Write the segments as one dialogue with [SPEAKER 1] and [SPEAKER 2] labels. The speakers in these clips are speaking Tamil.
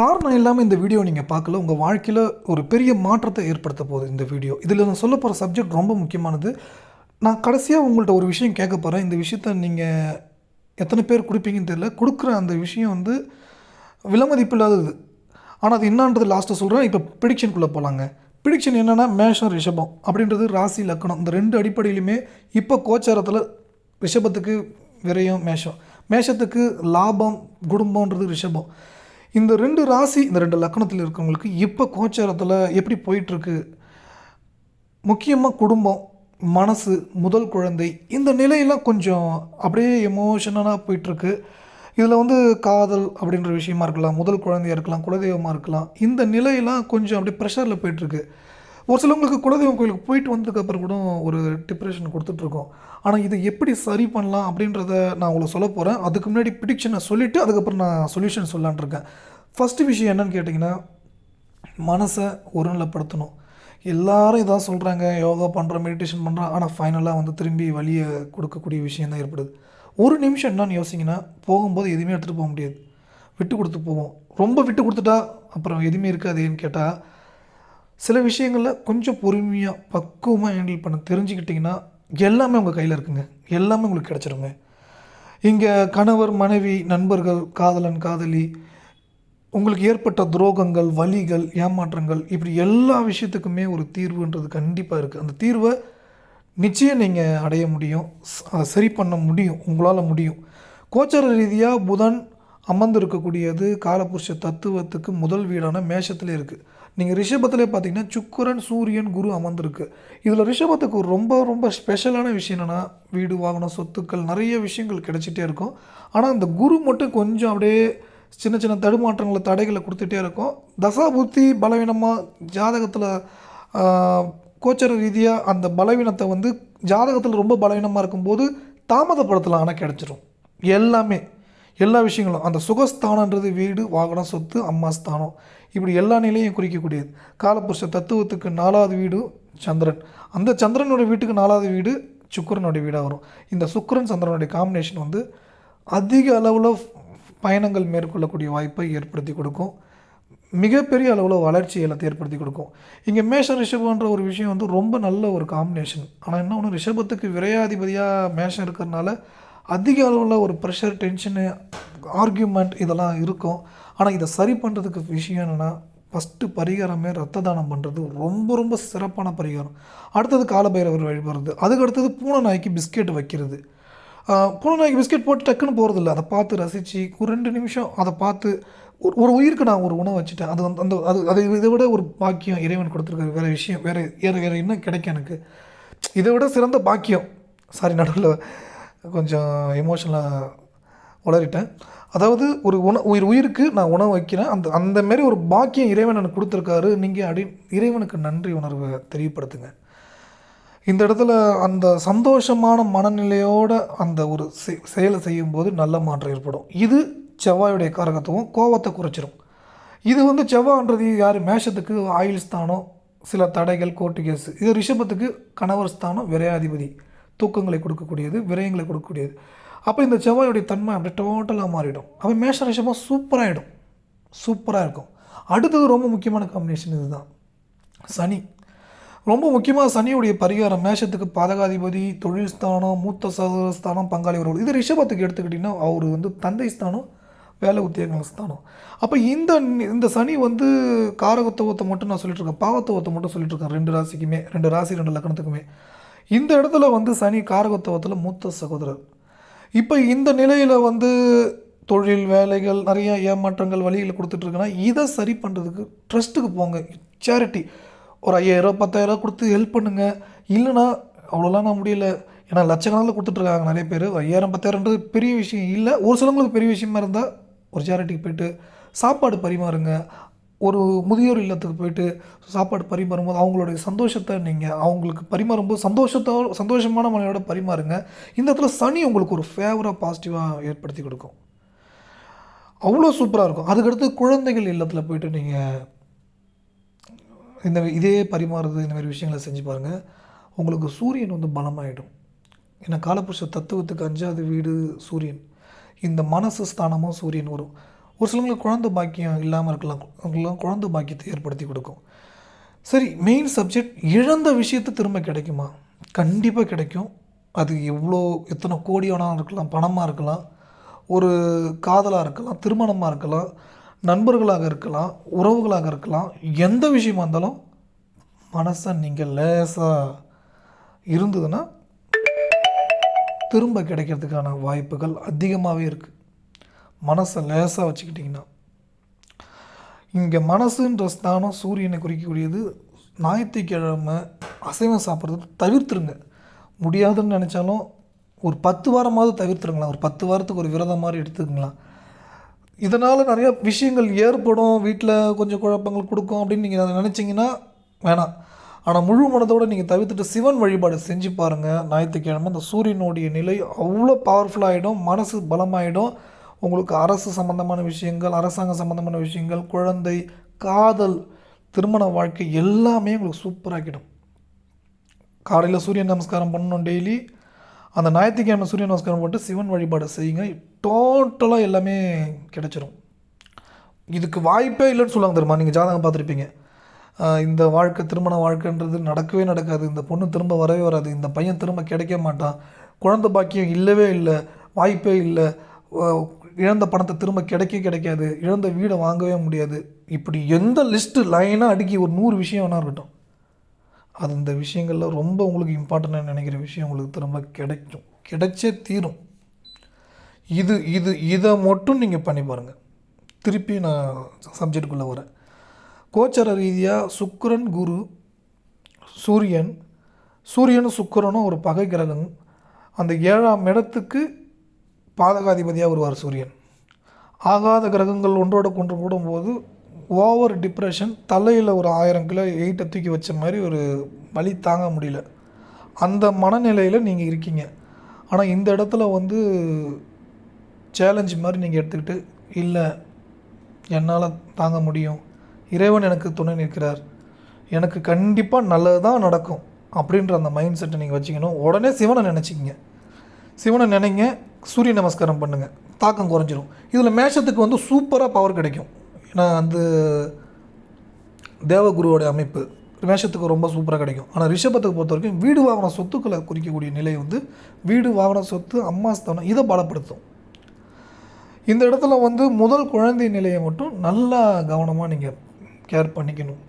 [SPEAKER 1] காரணம் இல்லாமல் இந்த வீடியோ நீங்கள் பார்க்கல உங்கள் வாழ்க்கையில் ஒரு பெரிய மாற்றத்தை ஏற்படுத்த போகுது இந்த வீடியோ இதில் நான் சொல்ல போகிற சப்ஜெக்ட் ரொம்ப முக்கியமானது. நான் கடைசியாக உங்கள்கிட்ட ஒரு விஷயம் கேட்க போகிறேன் இந்த விஷயத்த நீங்கள் எத்தனை பேர் கொடுப்பீங்கன்னு தெரியல. கொடுக்குற அந்த விஷயம் வந்து விலமதிப்பு இல்லாதது. ஆனால் அது என்னான்றது லாஸ்ட்டை சொல்கிறேன் இப்போ ப்ரிடிக்ஷனுக்குள்ளே போகலாங்க ப்ரிடிக்ஷன் என்னென்னா மேஷம் ரிஷபம் அப்படின்றது ராசி லக்கணம். இந்த ரெண்டு அடிப்படையிலுமே இப்போ கோச்சாரத்தில் ரிஷபத்துக்கு விரயம் மேஷம். மேஷத்துக்கு லாபம் குடும்பம்ன்றது ரிஷபம். இந்த ரெண்டு ராசி இந்த ரெண்டு லக்கணத்தில் இருக்கவங்களுக்கு இப்போ கோச்சாரத்தில் எப்படி போயிட்டுருக்கு? முக்கியமாக குடும்பம் மனசு முதல் குழந்தை இந்த நிலையெல்லாம் கொஞ்சம் அப்படியே எமோஷனலாக போயிட்டுருக்கு. இதில் வந்து காதல் அப்படின்ற விஷயமா இருக்கலாம் முதல் குழந்தையாக இருக்கலாம் குலதெய்வமாக இருக்கலாம் இந்த நிலையெல்லாம் கொஞ்சம் அப்படியே ப்ரெஷரில் போயிட்டுருக்கு. ஒரு சிலவங்களுக்கு குலதெய்வம் கோயிலுக்கு போயிட்டு வந்ததுக்கப்புறம் கூட ஒரு டிப்ரெஷன் கொடுத்துட்ருக்கோம். ஆனால் இதை எப்படி சரி பண்ணலாம் அப்படின்றத நான் உங்களுக்கு சொல்ல போகிறேன் அதுக்கு முன்னாடி ப்ரிடிக்ஷனை சொல்லிவிட்டு அதுக்கப்புறம் நான் சொல்யூஷன் சொல்லலான்னு இருக்கேன். ஃபஸ்ட்டு விஷயம் என்னன்னு கேட்டிங்கன்னா மனசை ஒருநிலைப்படுத்தணும். எல்லாரும் இதான் சொல்கிறாங்க யோகா பண்ணுறோம் மெடிடேஷன் பண்ணுறோம் ஆனால் ஃபைனலாக வந்து திரும்பி வழியை கொடுக்கக்கூடிய விஷயம் தான் ஏற்படுது. ஒரு நிமிஷம் என்னன்னு யோசிங்கன்னா போகும்போது எதுவுமே எடுத்துகிட்டு போக முடியாது. விட்டு கொடுத்து போவோம். ரொம்ப விட்டு கொடுத்துட்டா அப்புறம் எதுவுமே இருக்காதுன்னு கேட்டால் சில விஷயங்களில் கொஞ்சம் பொறுமையாக பக்குவமாக ஹேண்டில் பண்ண தெரிஞ்சுக்கிட்டிங்கன்னா எல்லாமே உங்கள் கையில் இருக்குங்க. எல்லாமே உங்களுக்கு கிடச்சிருங்க. இங்கே கணவர் மனைவி நண்பர்கள் காதலன் காதலி உங்களுக்கு ஏற்பட்ட துரோகங்கள் வலிகள் ஏமாற்றங்கள் இப்படி எல்லா விஷயத்துக்குமே ஒரு தீர்வுன்றது கண்டிப்பாக இருக்குது அந்த தீர்வை நிச்சயம் நீங்கள் அடைய முடியும். அதை சரி பண்ண முடியும். உங்களால் முடியும். கோச்சார ரீதியாக புதன் அமர்ந்து இருக்கக்கூடியது காலபுருஷ தத்துவத்துக்கு முதல் வீடான மேஷத்தில் இருக்குது நீங்கள் ரிஷபத்திலே பார்த்தீங்கன்னா சுக்கரன் சூரியன் குரு அமர்ந்திருக்கு. இதில் ரிஷபத்துக்கு ரொம்ப ரொம்ப ஸ்பெஷலான விஷயம் என்னென்னா வீடு வாகனம் சொத்துக்கள் நிறைய விஷயங்கள் கிடச்சிட்டே இருக்கும். ஆனால் அந்த குரு மட்டும் கொஞ்சம் அப்படியே சின்ன சின்ன தடுமாற்றங்களை தடைகளை கொடுத்துட்டே இருக்கும். தசாபுத்தி பலவீனமாக ஜாதகத்தில் கோச்சர ரீதியாக அந்த பலவீனத்தை வந்து ஜாதகத்தில் ரொம்ப பலவீனமாக இருக்கும்போது தாமதப்படுத்தலாம் ஆனால் கிடச்சிரும். எல்லாமே எல்லா விஷயங்களும். அந்த சுகஸ்தானன்றது வீடு வாகனம் சொத்து அம்மா ஸ்தானம். இப்படி எல்லா நிலையும் குறிக்கக்கூடியது. காலபுருஷ தத்துவத்துக்கு நாலாவது வீடு சந்திரன். அந்த சந்திரனோட வீட்டுக்கு நாலாவது வீடு சுக்கரனுடைய வீடாக வரும். இந்த சுக்கரன் சந்திரனுடைய காம்பினேஷன் வந்து அதிக அளவில் பயணங்கள் மேற்கொள்ளக்கூடிய வாய்ப்பை ஏற்படுத்தி கொடுக்கும். மிகப்பெரிய அளவில் வளர்ச்சி எல்லாத்தையும் ஏற்படுத்தி கொடுக்கும். இங்கே மேஷ ரிஷபன்ற ஒரு விஷயம் வந்து ரொம்ப நல்ல ஒரு காம்பினேஷன் ஆனால் என்ன ஒன்று ரிஷபத்துக்கு விரையாதிபதியாக மேஷம் இருக்கிறதுனால அதிக அளவில் ஒரு ப்ரெஷர் டென்ஷனு ஆர்கியூமெண்ட் இதெல்லாம் இருக்கும். ஆனால் இதை சரி பண்ணுறதுக்கு விஷயம் என்னென்னா ஃபஸ்ட்டு பரிகாரமே ரத்த தானம் பண்ணுறது ரொம்ப ரொம்ப சிறப்பான பரிகாரம். அடுத்தது காலபைரவர் வழிபடுறது அதுக்கு அடுத்தது பூனை நாய்க்கு பிஸ்கெட் வைக்கிறது. பூனை நாய்க்கு பிஸ்கெட் போட்டு டக்குன்னு போகிறதில்ல அதை பார்த்து ரசித்து ஒரு ரெண்டு நிமிஷம் அதை பார்த்து ஒரு ஒரு உயிருக்கு நான் ஒரு உணவு வச்சுட்டேன். அது வந்து அந்த அது அதை இதை விட ஒரு பாக்கியம் இறைவன் கொடுத்துருக்காரு. வேறு விஷயம் வேறு வேறு வேறு என்ன கிடைக்கும் எனக்கு? இதை விட சிறந்த பாக்கியம். சாரி நடுவில் கொஞ்சம் எமோஷனலாக உளறிட்டேன். அதாவது ஒரு உண உயிர் உயிருக்கு நான் உணவு வைக்கிறேன். அந்த அந்த மாரி ஒரு பாக்கியம் இறைவன் எனக்கு கொடுத்துருக்காரு. நீங்கள் அடி இறைவனுக்கு நன்றி உணர்வை தெரியப்படுத்துங்க. இந்த இடத்துல அந்த சந்தோஷமான மனநிலையோட அந்த ஒரு செ- செயலை செய்யும்போது நல்ல மாற்றம் ஏற்படும். இது செவ்வாயுடைய காரகத்துவம். கோவத்தை குறைச்சிரும். இது வந்து செவ்வான்றது யார்? மேஷத்துக்கு ஆயுள் ஸ்தானம் சில தடைகள் கோர்ட்டு கேஸ் இது ரிஷபத்துக்கு கணவர் ஸ்தானம் விரையாதிபதி. தூக்கங்களை கொடுக்கக்கூடியது விரயங்களை கொடுக்கக்கூடியது. அப்போ இந்த செவ்வாயுடைய தன்மை அப்படியே டோட்டலாக மாறிடும். அப்போ மேஷ ரிஷபம் சூப்பராகிடும் சூப்பராக இருக்கும். அடுத்தது ரொம்ப முக்கியமான காம்பினேஷன் இதுதான். சனி. ரொம்ப முக்கியமாக சனியுடைய பரிகாரம் மேஷத்துக்கு பாதகாதிபதி தொழில் ஸ்தானம் மூத்த சகோதர ஸ்தானம் பங்காளி உறவு இது ரிஷபத்துக்கு எடுத்துக்கிட்டிங்கன்னா அவர் வந்து தந்தை ஸ்தானம் வேலை உத்தியோகங்கள் ஸ்தானம். அப்போ இந்த இந்த சனி வந்து காரகத்துவத்தை மட்டும் நான் சொல்லிட்டுருக்கேன் பாவத்துவத்தை மட்டும் சொல்லிட்டுருக்கேன் ரெண்டு ராசிக்குமே ரெண்டு ராசி ரெண்டு லக்கணத்துக்குமே இந்த இடத்துல வந்து சனி காரகத்துவத்தில் மூத்த சகோதரர். இப்போ இந்த நிலையில் வந்து தொழில் வேலைகள் நிறைய ஏமாற்றங்கள் வழிகளை கொடுத்துட்ருக்குன்னா இதை சரி பண்ணுறதுக்கு ட்ரஸ்ட்டுக்கு போங்க. சேரிட்டி ஒரு ஐயாயிரம் பத்தாயிரம் கொடுத்து ஹெல்ப் பண்ணுங்கள் இல்லைன்னா அவ்வளோலாம் நான் முடியல. ஏன்னா லட்சக்கணக்கில் கொடுத்துட்ருக்காங்க நிறைய பேர். ஐயாயிரம் பத்தாயிரம்ன்றது பெரிய விஷயம் இல்லை. ஒரு சிலவங்களுக்கு பெரிய விஷயமா இருந்தால் ஒரு சேரிட்டிக்கு போயிட்டு சாப்பாடு பரிமாறுங்க. ஒரு முதியோர் இல்லத்துக்கு போயிட்டு சாப்பாடு பரிமாறும்போது அவங்களுடைய சந்தோஷத்தை நீங்கள் அவங்களுக்கு பரிமாறும்போது சந்தோஷத்தோட சந்தோஷமான மனையோட பரிமாறுங்க. இந்த இடத்துல சனி உங்களுக்கு ஒரு ஃபேவராக பாசிட்டிவாக ஏற்படுத்தி கொடுக்கும். அவ்வளோ சூப்பராக இருக்கும். அதுக்கடுத்து குழந்தைகள் இல்லத்தில் போயிட்டு நீங்கள் இந்த இதே பரிமாறுறது இந்த மாதிரி விஷயங்களை செஞ்சு பாருங்கள் உங்களுக்கு சூரியன் வந்து பலமாயிடும். ஏன்னா காலபுருஷ தத்துவத்துக்கு அஞ்சாவது வீடு சூரியன். இந்த மனசு ஸ்தானமும் சூரியன் வரும். ஒரு சிலவங்களுக்கு குழந்தை பாக்கியம் இல்லாமல் இருக்கலாம். அவங்களுக்குலாம் குழந்தை பாக்கியத்தை ஏற்படுத்தி கொடுக்கும். சரி மெயின் சப்ஜெக்ட் இழந்த விஷயத்தை திரும்ப கிடைக்குமா? கண்டிப்பாக கிடைக்கும். அது எவ்வளோ எத்தனை கோடி வேணாலும் இருக்கலாம். பணமாக இருக்கலாம். ஒரு காதலாக இருக்கலாம். திருமணமாக இருக்கலாம். நண்பர்களாக இருக்கலாம். உறவுகளாக இருக்கலாம். எந்த விஷயமா இருந்தாலும் மனசை நீங்கள் லேசாக இருந்ததுன்னா திரும்ப கிடைக்கிறதுக்கான வாய்ப்புகள் அதிகமாகவே இருக்குது மனசை லேசாக வச்சுக்கிட்டிங்கன்னா இங்கே மனசுன்ற ஸ்தானம் சூரியனை குறிக்கக்கூடியது ஞாயிற்றுக்கிழமை அசைவம் சாப்பிட்றது தவிர்த்துருங்க. முடியாதுன்னு நினச்சாலும் ஒரு பத்து வாரமாவது தவிர்த்துருங்களேன் ஒரு பத்து வாரத்துக்கு ஒரு விரதம் மாதிரி எடுத்துக்கங்களா இதனால் நிறைய விஷயங்கள் ஏற்படும். வீட்டில் கொஞ்சம் குழப்பங்கள் கொடுக்கும் அப்படின்னு நீங்கள் அதை நினச்சிங்கன்னா வேணாம். ஆனால் முழு மனதோடு நீங்கள் தவிர்த்துட்டு சிவன் வழிபாடு செஞ்சு பாருங்கள் ஞாயிற்றுக்கிழமை அந்த சூரியனுடைய நிலை அவ்வளோ பவர்ஃபுல்லாகிடும் மனசு பலமாயிடும். உங்களுக்கு அரசு சம்மந்தமான விஷயங்கள் அரசாங்கம் சம்மந்தமான விஷயங்கள் குழந்தை காதல் திருமண வாழ்க்கை எல்லாமே உங்களுக்கு சூப்பராகிடும் காலையில் சூரிய நமஸ்காரம் பண்ணணும் டெய்லி அந்த ஞாயிற்றுக்கிழமை சூரிய நமஸ்காரம் போட்டு சிவன் வழிபாடு செய்யுங்க. டோட்டலாக எல்லாமே கிடைச்சிரும். இதுக்கு வாய்ப்பே இல்லைன்னு சொல்லுவாங்க தெரியுமா? நீங்கள் ஜாதகம் பார்த்துருப்பீங்க. இந்த வாழ்க்கை திருமண வாழ்க்கைன்றது நடக்கவே நடக்காது. இந்த பொண்ணு திரும்ப வரவே வராது. இந்த பையன் திரும்ப கிடைக்க மாட்டான். குழந்தை பாக்கியம் இல்லவே இல்லை. வாய்ப்பே இல்லை. இழந்த பணத்தை திரும்ப கிடைக்க கிடைக்காது. இழந்த வீடை வாங்கவே முடியாது. இப்படி எந்த லிஸ்ட்டு லைனாக அடுக்கி ஒரு நூறு விஷயம் வேணா இருக்கட்டும். அது இந்த விஷயங்களில் ரொம்ப உங்களுக்கு இம்பார்ட்டண்ட்டாக நினைக்கிற விஷயம் உங்களுக்கு திரும்ப கிடைக்கும். கிடைச்சே தீரும். இது இது இதை மட்டும் நீங்கள் பண்ணி பாருங்கள் திருப்பி நான் சப்ஜெக்டுக்குள்ளே வரேன். கோச்சர ரீதியாக சுக்கரன் குரு சூரியன் சூரியனும் சுக்கிரனும் ஒரு பகை கிரகம். அந்த ஏழாம் இடத்துக்கு பாதகாதிபதியாக வருவார் சூரியன். ஆகாத கிரகங்கள் ஒன்றோட கொன்று போடும்போது ஓவர் டிப்ரெஷன் தலையில் ஒரு ஆயிரம் கிலோ எயிட்டை தூக்கி வச்ச மாதிரி ஒரு வலி தாங்க முடியல. அந்த மனநிலையில் நீங்கள் இருக்கீங்க. ஆனால் இந்த இடத்துல வந்து சேலஞ்சு மாதிரி நீங்கள் எடுத்துக்கிட்டு இல்லை என்னால் தாங்க முடியும். இறைவன் எனக்கு துணை நிற்கிறார். எனக்கு கண்டிப்பாக நல்லது தான் நடக்கும். அப்படின்ற அந்த மைண்ட் செட்டை நீங்கள் வச்சுக்கணும். உடனே சிவனை நினச்சிக்கிங்க. சிவனை நினைங்க சூரிய நமஸ்காரம் பண்ணுங்கள் தாக்கம் குறைஞ்சிரும். இதில் மேஷத்துக்கு வந்து சூப்பராக பவர் கிடைக்கும். ஏன்னா அந்த தேவகுருவோட அமைப்பு மேஷத்துக்கு ரொம்ப சூப்பராக கிடைக்கும். ஆனால் ரிஷபத்துக்கு பொறுத்த வரைக்கும் வீடு வாகன சொத்துக்களை குறிக்கக்கூடிய நிலை வந்து வீடு வாகன சொத்து அம்மா ஸ்தானம் இதை பலப்படுத்தும். இந்த இடத்துல வந்து முதல் குழந்தை நிலையை மட்டும் நல்லா கவனமாக நீங்கள் கேர் பண்ணிக்கணும்.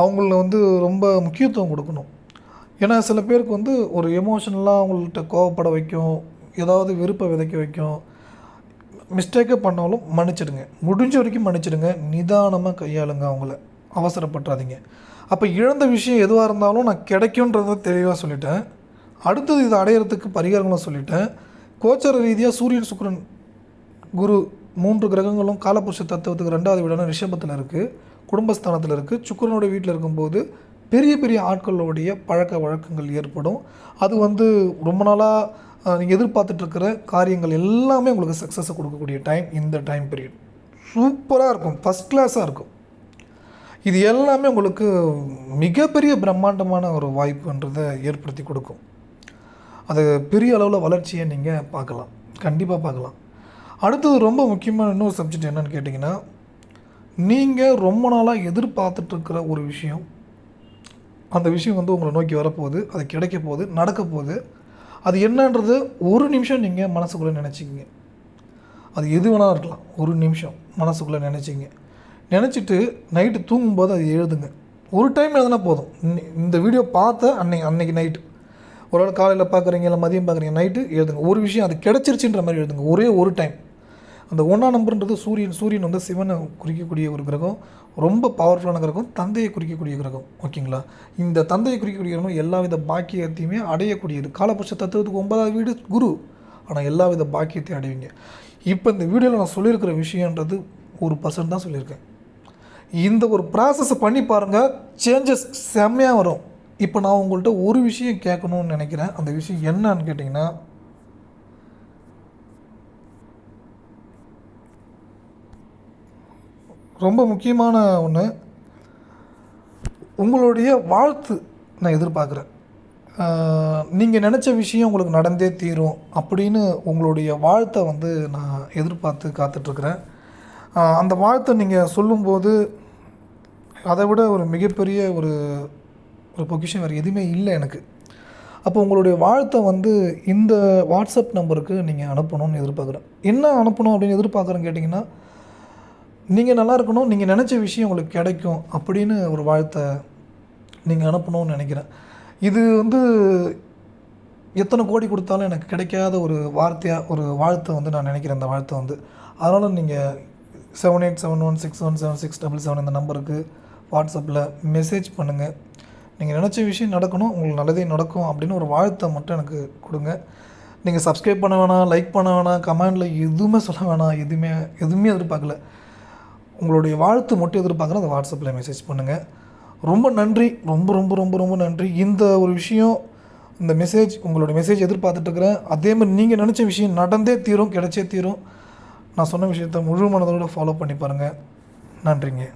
[SPEAKER 1] அவங்கள வந்து ரொம்ப முக்கியத்துவம் கொடுக்கணும். ஏன்னா சில பேருக்கு வந்து ஒரு எமோஷனலாக அவங்கள்ட்ட கோவப்பட வைக்கும். ஏதாவது வெறுப்பை விதைக்க வைக்கும். மிஸ்டேக்கே பண்ணாலும் மன்னிச்சிடுங்க. முடிஞ்ச வரைக்கும் மன்னிச்சிடுங்க. நிதானமாக கையாளுங்க அவங்கள. அவசரப்பட்டுறாதீங்க அப்போ இழந்த விஷயம் எதுவாக இருந்தாலும் நான் கிடைக்குன்றத தெளிவாக சொல்லிட்டேன். அடுத்தது இதை அடையிறதுக்கு பரிகாரங்களும் சொல்லிட்டேன். கோச்சர ரீதியாக சூரியன் சுக்கரன் குரு மூன்று கிரகங்களும் காலபுருஷ தத்துவத்துக்கு ரெண்டாவது வீடான ரிஷபத்தில் இருக்குது குடும்பஸ்தானத்தில் இருக்குது சுக்கிரனுடைய வீட்டில் இருக்கும்போது பெரிய பெரிய ஆட்களுடைய பழக்க வழக்கங்கள் ஏற்படும். அது வந்து ரொம்ப நாளாக நீங்கள் எதிர்பார்த்துட்ருக்கிற காரியங்கள் எல்லாமே உங்களுக்கு சக்ஸஸை கொடுக்கக்கூடிய டைம் இந்த டைம் பீரியட் சூப்பராக இருக்கும். ஃபஸ்ட் கிளாஸாக இருக்கும். இது எல்லாமே உங்களுக்கு மிகப்பெரிய பிரம்மாண்டமான ஒரு வாய்ப்புன்றதை ஏற்படுத்தி கொடுக்கும். அது பெரிய அளவில் வளர்ச்சியை நீங்கள் பார்க்கலாம். கண்டிப்பாக பார்க்கலாம். அடுத்தது ரொம்ப முக்கியமான இன்னொரு சப்ஜெக்ட் என்னன்னு கேட்டிங்கன்னா நீங்கள் ரொம்ப நாளாக எதிர்பார்த்துட்ருக்கிற ஒரு விஷயம். அந்த விஷயம் வந்து உங்களை நோக்கி வரப்போகுது அது கிடைக்க போகுது நடக்க போகுது. அது என்னன்றது ஒரு நிமிஷம் நீங்கள் மனசுக்குள்ளே நினச்சிக்கிங்க. அது எது வேணாலும் இருக்கலாம். ஒரு நிமிஷம் மனசுக்குள்ளே நினச்சிங்க நினச்சிட்டு நைட்டு தூங்கும்போது அது எழுதுங்க. ஒரு டைம் எழுதுனா போதும். இந்த வீடியோ பார்த்த அன்னைக்கு அன்னைக்கு நைட்டு ஒரு நாள் காலையில் பார்க்குறீங்க இல்லை மதியம் பார்க்குறீங்க நைட்டு எழுதுங்க. ஒரு விஷயம் அது கிடச்சிருச்சுன்ற மாதிரி எழுதுங்க. ஒரே ஒரு டைம் அந்த ஒன்றா நம்பர்ன்றது சூரியன் சூரியன் வந்து சிவனை குறிக்கக்கூடிய ஒரு கிரகம் ரொம்ப பவர்ஃபுல்லான கிரகம் தந்தையை குறிக்கக்கூடிய கிரகம் ஓகேங்களா? இந்த தந்தையை குறிக்கக்கூடிய கிரகம் எல்லா வித பாக்கியத்தையுமே அடையக்கூடியது. காலபட்ச தத்துவத்துக்கு ஒன்பதாவது வீடு குரு. ஆனால் எல்லா வித பாக்கியத்தையும் அடைவீங்க. இப்போ இந்த வீடியோவில் நான் சொல்லியிருக்கிற விஷயன்றது ஒரு பர்சன்ட் தான் சொல்லியிருக்கேன். இந்த ஒரு ப்ராசஸை பண்ணி பாருங்கள் சேஞ்சஸ் செம்மையாக வரும். இப்போ நான் உங்கள்கிட்ட ஒரு விஷயம் கேட்கணும்னு நினைக்கிறேன். அந்த விஷயம் என்னன்னு கேட்டிங்கன்னா ரொம்ப முக்கியமான ஒன்று உங்களுடைய வாழ்த்து நான் எதிர்பார்க்குறேன். நீங்கள் நினச்ச விஷயம் உங்களுக்கு நடந்தே தீரும் அப்படின்னு உங்களுடைய வாழ்த்தை வந்து நான் எதிர்பார்த்து காத்துட்ருக்குறேன். அந்த வாழ்த்தை நீங்கள் சொல்லும்போது அதை விட ஒரு மிகப்பெரிய ஒரு ஒரு பொக்கிஷன் வேறு எதுவுமே இல்லை எனக்கு. அப்போ உங்களுடைய வாழ்த்தை வந்து இந்த வாட்ஸ்அப் நம்பருக்கு நீங்கள் அனுப்பணும்னு எதிர்பார்க்குறேன். என்ன அனுப்பணும் அப்படின்னு எதிர்பார்க்குறேன்னு கேட்டிங்கன்னா நீங்கள் நல்லா இருக்கணும் நீங்கள் நினச்ச விஷயம் உங்களுக்கு கிடைக்கும் அப்படின்னு ஒரு வாழ்த்தை நீங்கள் அனுப்பணும்னு நினைக்கிறேன். இது வந்து எத்தனை கோடி கொடுத்தாலும் எனக்கு கிடைக்காத ஒரு வார்த்தையாக ஒரு வாழ்த்தை வந்து நான் நினைக்கிறேன் அந்த வாழ்த்தை வந்து. அதனால் நீங்கள் seven eight seven one six one seven six double seven இந்த நம்பருக்கு வாட்ஸ்அப்பில் மெசேஜ் பண்ணுங்கள் நீங்கள் நினச்ச விஷயம் நடக்கணும் உங்களுக்கு நல்லதே நடக்கும் அப்படின்னு ஒரு வாழ்த்தை மட்டும் எனக்கு கொடுங்க. நீங்கள் சப்ஸ்கிரைப் பண்ண வேணாம் லைக் பண்ண வேணாம் கமெண்டில் எதுவுமே சொல்ல வேணாம் எதுவுமே எதுவுமே எதிர்பார்க்கல. உங்களுடைய வாழ்த்து மட்டும் எதிர்பார்க்குறேன் அந்த வாட்ஸ்அப்பில் மெசேஜ் பண்ணுங்கள் ரொம்ப நன்றி ரொம்ப ரொம்ப ரொம்ப ரொம்ப நன்றி. இந்த ஒரு விஷயம் இந்த மெசேஜ் உங்களுடைய மெசேஜ் எதிர்பார்த்துட்ருக்குறேன். அதே மாதிரி நீங்கள் நினச்ச விஷயம் நடந்தே தீரும் கிடைச்சே தீரும். நான் சொன்ன விஷயத்த முழு மனதோடு ஃபாலோ பண்ணி பாருங்கள் நன்றிங்க.